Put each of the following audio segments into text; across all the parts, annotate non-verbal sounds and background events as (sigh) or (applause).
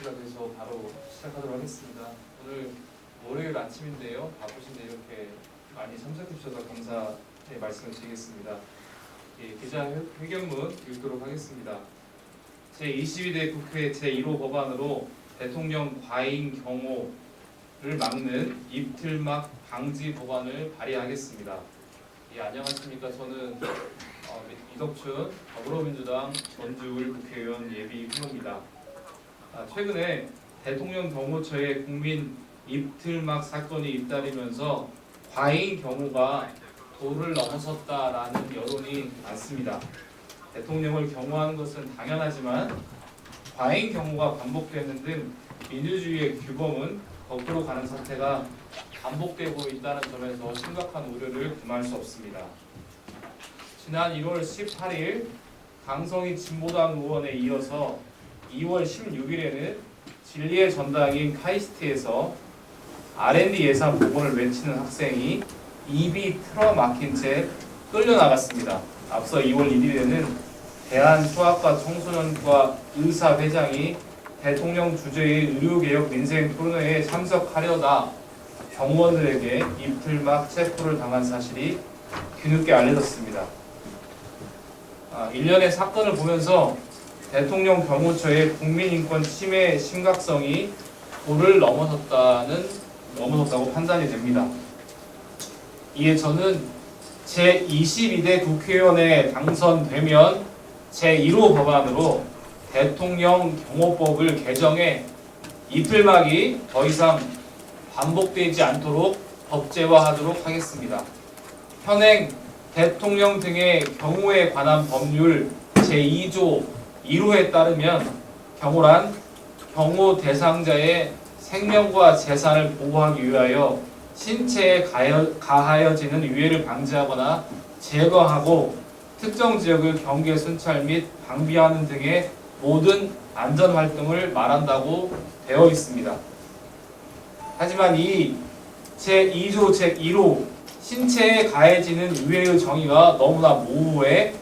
9시가 돼서 바로 시작하도록 하겠습니다. 오늘 월요일 아침인데요. 바쁘신데 이렇게 많이 참석해 주셔서 감사의 말씀을 드리겠습니다. 예, 기자회견문 읽도록 하겠습니다. 제22대 국회 제1호 법안으로 대통령 과잉 경호를 막는 입틀막 방지 법안을 발의하겠습니다. 예, 안녕하십니까. 저는 어, 이덕춘 더불어민주당 전주울 국회의원 예비 후보입니다. 아, 최근에 대통령 경호처의 국민 입틀막 사건이 잇따르면서 과잉 경호가 도를 넘어섰다라는 여론이 많습니다. 대통령을 경호하는 것은 당연하지만 과잉 경호가 반복되는 등 민주주의의 규범은 거꾸로 가는 사태가 반복되고 있다는 점에서 심각한 우려를 금할 수 없습니다. 지난 1월 18일 강성희 진보당 의원에 이어서 2월 16일에는 진리의 전당인 카이스트에서 R&D 예산 복원을 외치는 학생이 입이 틀어 막힌 채 끌려 나갔습니다. 앞서 2월 1일에는 대한수학과 청소년과 의사 회장이 대통령 주재의 의료개혁 민생 토론회에 참석하려다 경호원들에게 입틀막 체포를 당한 사실이 뒤늦게 알려졌습니다. 아, 일련의 사건을 보면서 대통령 경호처의 국민인권 침해 심각성이 도를 넘어섰다는 넘어섰다고 판단이 됩니다. 이에 저는 제 22대 국회의원에 당선되면 제 1호 법안으로 대통령 경호법을 개정해 이틀막이 더 이상 반복되지 않도록 법제화하도록 하겠습니다. 현행 대통령 등의 경호에 관한 법률 제2조 1호에 따르면 경호란 경호 대상자의 생명과 재산을 보호하기 위하여 신체에 가여, 가하여 지는 위해를 방지하거나 제거하고 특정 지역을 경계 순찰 및 방비하는 등의 모든 안전 활동을 말한다고 되어 있습니다. 하지만 이 제2조 제1호 신체에 가해지는 위해의 정의가 너무나 모호해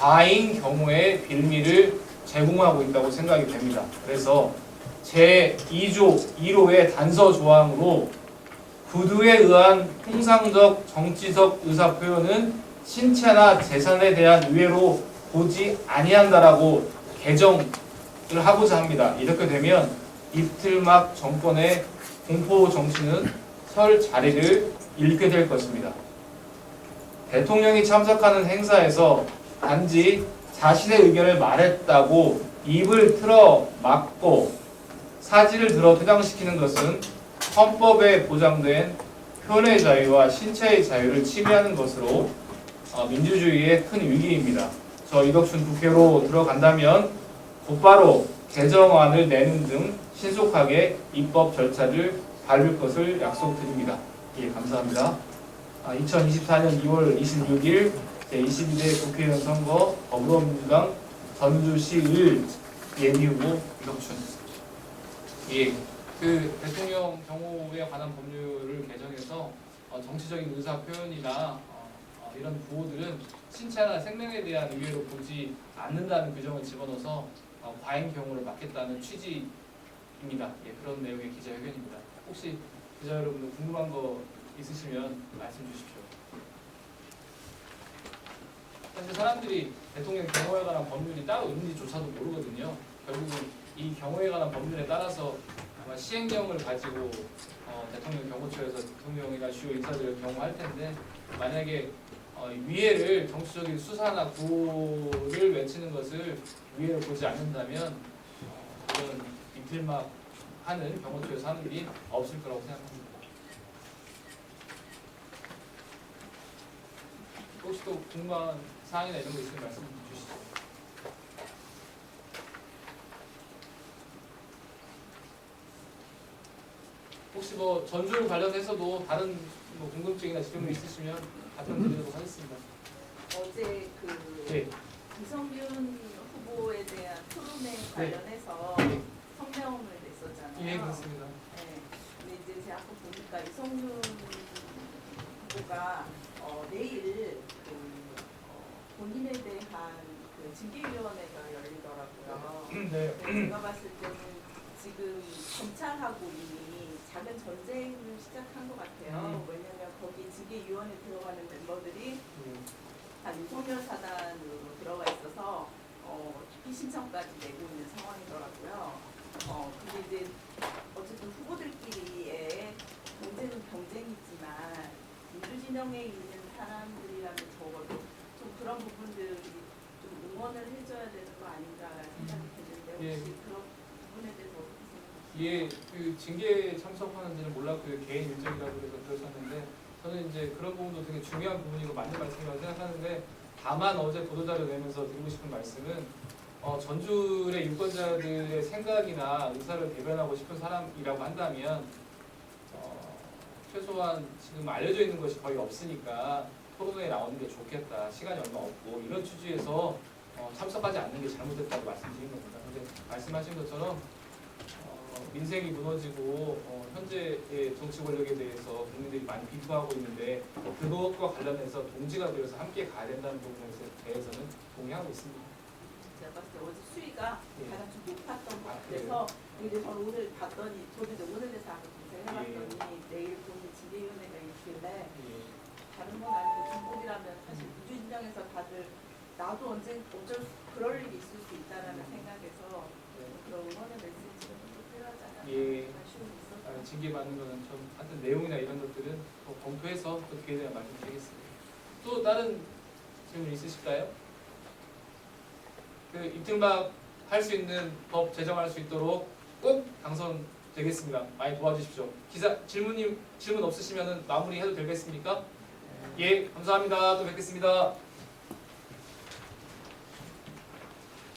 과잉 경우의 빌미를 제공하고 있다고 생각이 됩니다. 그래서 제2조 1호의 단서 조항으로 구두에 의한 통상적 정치적 의사 표현은 신체나 재산에 대한 위해로 보지 아니한다라고 개정을 하고자 합니다. 이렇게 되면 입틀막 정권의 공포 정치는 설 자리를 잃게 될 것입니다. 대통령이 참석하는 행사에서 단지 자신의 의견을 말했다고 입을 틀어 막고 사지를 들어 퇴장시키는 것은 헌법에 보장된 표현의 자유와 신체의 자유를 침해하는 것으로 어, 민주주의의 큰 위기입니다. 저 이덕춘 국회로 들어간다면 곧바로 개정안을 내는 등 신속하게 입법 절차를 밟을 것을 약속드립니다. 예, 감사합니다. 아, 2024년 2월 26일 제22대 국회의원 선거 더불어민주당 전주시 을 예비 후보 이덕춘. 예, 그 대통령 경호에 관한 법률을 개정해서 어, 정치적인 의사 표현이나 어, 어, 이런 구호들은 신체나 생명에 대한 위해로 보지 않는다는 규정을 집어넣어서 어, 과잉 경호를 막겠다는 취지입니다. 예, 그런 내용의 기자회견입니다. 혹시 기자 여러분들 궁금한 거 있으시면 말씀 주십시오. 현재 사람들이 대통령 경호에 관한 법률이 따로 있는지조차도 모르거든요. 결국은 이 경호에 관한 법률에 따라서 아마 시행령을 가지고 어, 대통령 경호처에서 대통령이나 주요 인사들을 경호할 텐데 만약에 어, 위해를 정치적인 수사나 구호를 외치는 것을 위해로 보지 않는다면 어, 이런 이틀막 하는 경호처에서 하는 일이 없을 거라고 생각합니다. 혹시 또 궁금한 사항이나 이런 거 있으면 말씀 주시죠. 혹시 뭐 전주 관련해서도 다른 뭐 궁금증이나 질문 있으시면 답변 드리도록 하겠습니다. 어제 그 네. 이성균 후보에 대한 토론회 관련해서 성명을 냈었잖아요. 예, 그렇습니다. 네. 근데 이제 제가 아까 보니까 이성균 후보가 어, 내일 본인에 대한 그 징계위원회가 열리더라고요. (clears throat) 네. 근데 제가 봤을 때는 지금 검찰하고 이미 작은 전쟁을 시작한 것 같아요. 음. 왜냐하면 거기 징계위원회 들어가는 멤버들이 음, 다 윤석열 사단으로 들어가 있어서 어, 기피 신청까지 내고 있는 상황이더라고요. 어, 근데 이제 어쨌든 후보들끼리의 경쟁은 경쟁이지만 민주진영에 있는 사람들이라면 적어도 좀 그런 부분들이 좀 응원을 해줘야 되는 거 아닌가 생각이 드는데 혹시 예. 그런 부분에 대해서 어떻게 생각하세요? 이게 그 징계에 참석하는지는 몰랐고요. 개인 일정이라고 그래서 그러셨는데 저는 이제 그런 부분도 되게 중요한 부분이고 맞는 말씀이라고 생각하는데 다만 어제 보도자료 내면서 드리고 싶은 말씀은 어, 전주의 유권자들의 생각이나 의사를 대변하고 싶은 사람이라고 한다면 어, 최소한 지금 알려져 있는 것이 거의 없으니까 토론회에 나오는 게 좋겠다. 시간이 얼마 없고 이런 취지에서 어, 참석하지 않는 게 잘못됐다고 말씀드린 겁니다. 근데 말씀하신 것처럼 어, 민생이 무너지고 어, 현재의 정치 권력에 대해서 국민들이 많이 비판하고 있는데 그것과 관련해서 동지가 되어서 함께 가야 된다는 부분에 대해서는 동의하고 있습니다. 제가 봤을 때 어제 수위가 예. 가장 좀 높았던 것 아, 같아서 근데 저는 오늘 봤더니 저도 이제 오늘에서 나도 언제 어쩔 수 그럴 일이 있을 수 있다라는 생각에서 그런 응원의 메시지가 좀 필요하지 않나 예. 아쉬움이 아, 있었어요. 징계 받는 거는 좀 하여튼 내용이나 이런 것들은 또 검토해서 또 기회에 대한 말씀드리겠습니다. 또 다른 질문 있으실까요? 그 입증박 할 수 있는 법 제정할 수 있도록 꼭 당선되겠습니다. 많이 도와주십시오. 기사 질문님 질문 없으시면 마무리해도 되겠습니까? 예, 감사합니다. 또 뵙겠습니다.